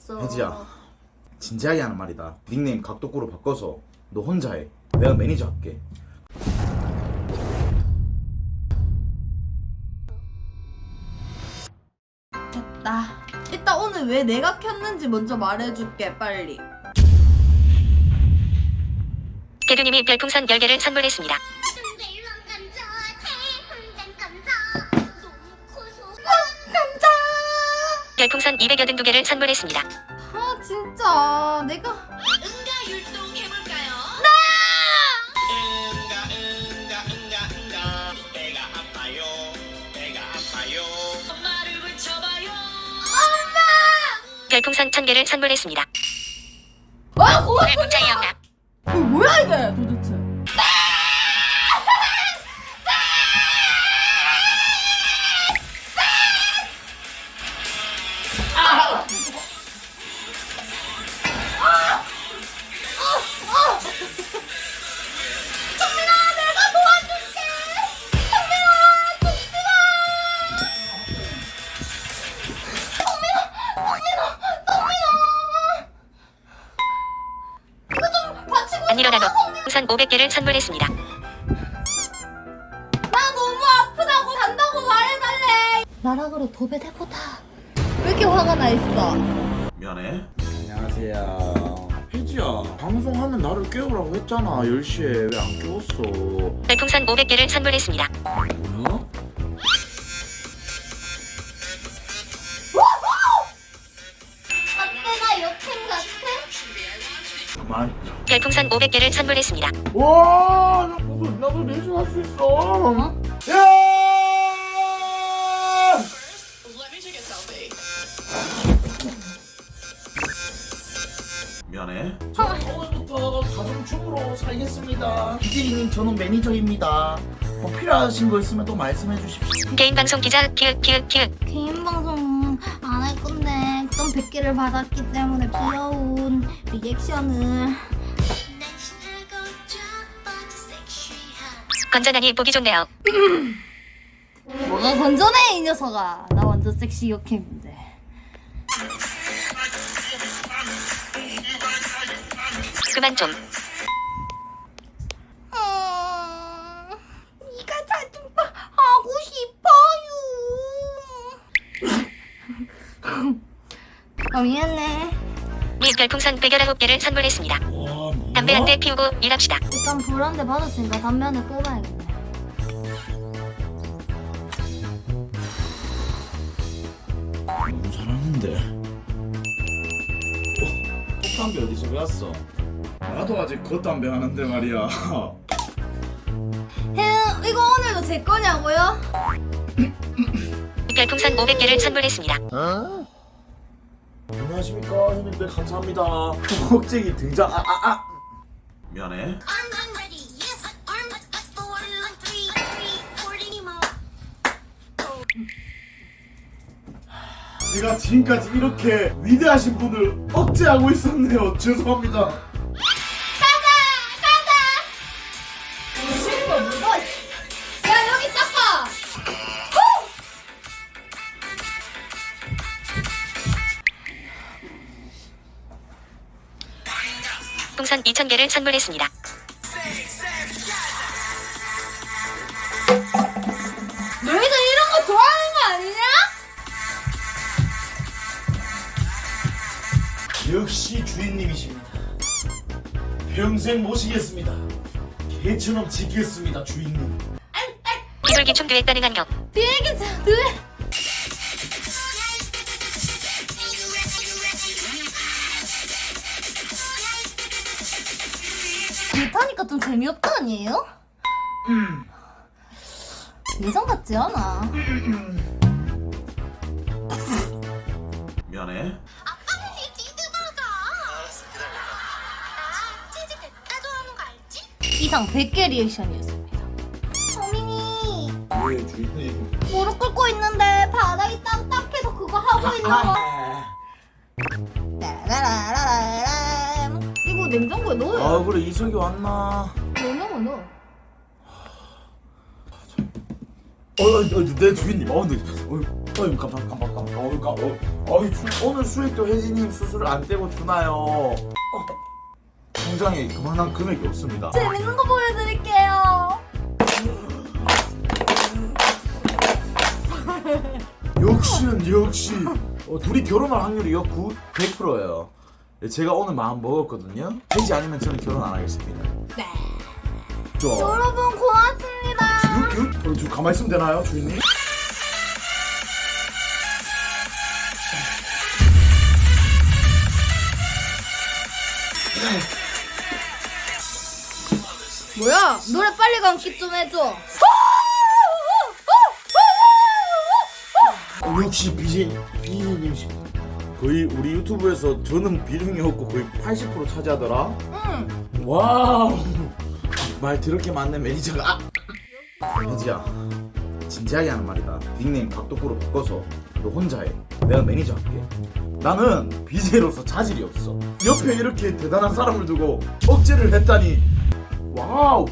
알았어. 혜지야 진지하게 하는 말이다 닉네임 각도꾸로 바꿔서 너 혼자 해 내가 매니저 할게 됐다. 일단 오늘 왜 내가 켰는지 먼저 말해줄게 빨리. 개두님이 별풍선 10개를 선물했습니다. 별풍선 282개를 선물했습니다. 아 진짜 내가 응가 율동 해볼까요? 응가 응가 응가 응가 배가 아파요 배가 아파요 엄마를 외쳐봐요. 별풍선 1000개를 선물했습니다. 아 고맙. 오늘 문자 이었나? 일어나도 우선 500개를 선물했습니다. 나 너무 아프다고 간다고 말해달래. 나라 그래 도배해보다. 왜 이렇게 화가 나 있어? 미안해 안녕하세요 혜지야 방송하면 나를 깨우라고 했잖아 10시에 왜 안 깨웠어 별풍선 500개를 선물했습니다. 별풍선 500개를 선물했습니다. 와 나도 나도 내주 할수 있어 어? 야! 미안해. 오늘부터 가정주부로 살겠습니다. 피디님 저는 매니저입니다. 뭐 필요하신 거 있으면 또 말씀해 주십시오. 개인 방송 기자 키읔 키읔 키읔 개인 방송 안 할 건데 좀 100개를 받았기 때문에 귀여운 리액션을 건전하니 보기 좋네요. 뭐가 건전해 이 녀석아 나 완전 섹시 역행인데 그만 좀. 어... 네가 자좀 하고 싶어요 어 미안해 미 별풍선 119개를 선물했습니다. 담배 한 대 피우고 일합시다. 일단 불 한 대 받았으니까 담배 한 대 뽑아야겠네 너무 잘하는데. 어? 꽃담배 어디서 배웠어? 나도 아직 겉담배 하는데 말이야. 형 이거 오늘도 제 거냐고요? 별풍선 500개를 선물했습니다. 안녕하십니까 형님들 감사합니다. 억제기 등장. 아아 아. 미안해. 제가 지금까지 이렇게 위대하신 분을 억제하고 있었네요. 죄송합니다. 풍선 2000개를 선물했습니다. 너희들 이런 거 좋아하는 거 아니냐? 역시 주인님이십니다. 평생 모시겠습니다. 개처럼 지키겠습니다, 주인님. 비둘기 춤 듀엣 가능한 경. 비행기 자 들. 못하니까 좀 재미없다 아니에요? 예전 같지 않아. 미안해. 이상 100개 리액션이었습니다. 서민이 왜 주인님? 무릎 꿇고 있는데 바닥이 딱딱해서 그거 하고 있는 거. 거 냉장고에 넣어요. 아 그래 이석이 왔나? 넣어 넣어. 어, 어, 어, 내 주인님. 어, 근데 어, 어이 깜빡 깜빡 깜빡 어이 깜 어, 어이 수, 오늘 수익도 혜진님 수술 안 떼고 주나요? 어. 통장에 그만한 금액이 없습니다. 재밌는 거 보여드릴게요. 역시는 역시 어, 둘이 결혼할 확률이 역 9, 100%예요. 제가 오늘 마음 먹었거든요. 혜지 아니면 저는 결혼 안 하겠습니다. 네. 저 여러분 고맙습니다. 육, 육? 어, 저 가만히 있으면 되나요, 주인님? 뭐야? 노래 빨리 감기 좀 해줘. 어, 역시 BJ, BJ님 거의 우리 유튜브에서 저는 비중이 없고 거의 80% 차지하더라. 응. 와우. 말 더럽게 맞는 매니저가. 아! 혜지야, 진지하게 하는 말이다. 닉네임 각도꾸로 바꿔서 너 혼자 해. 내가 매니저 할게. 나는 BJ로서 자질이 없어. 옆에 이렇게 대단한 사람을 두고 억제를 했다니. 와우.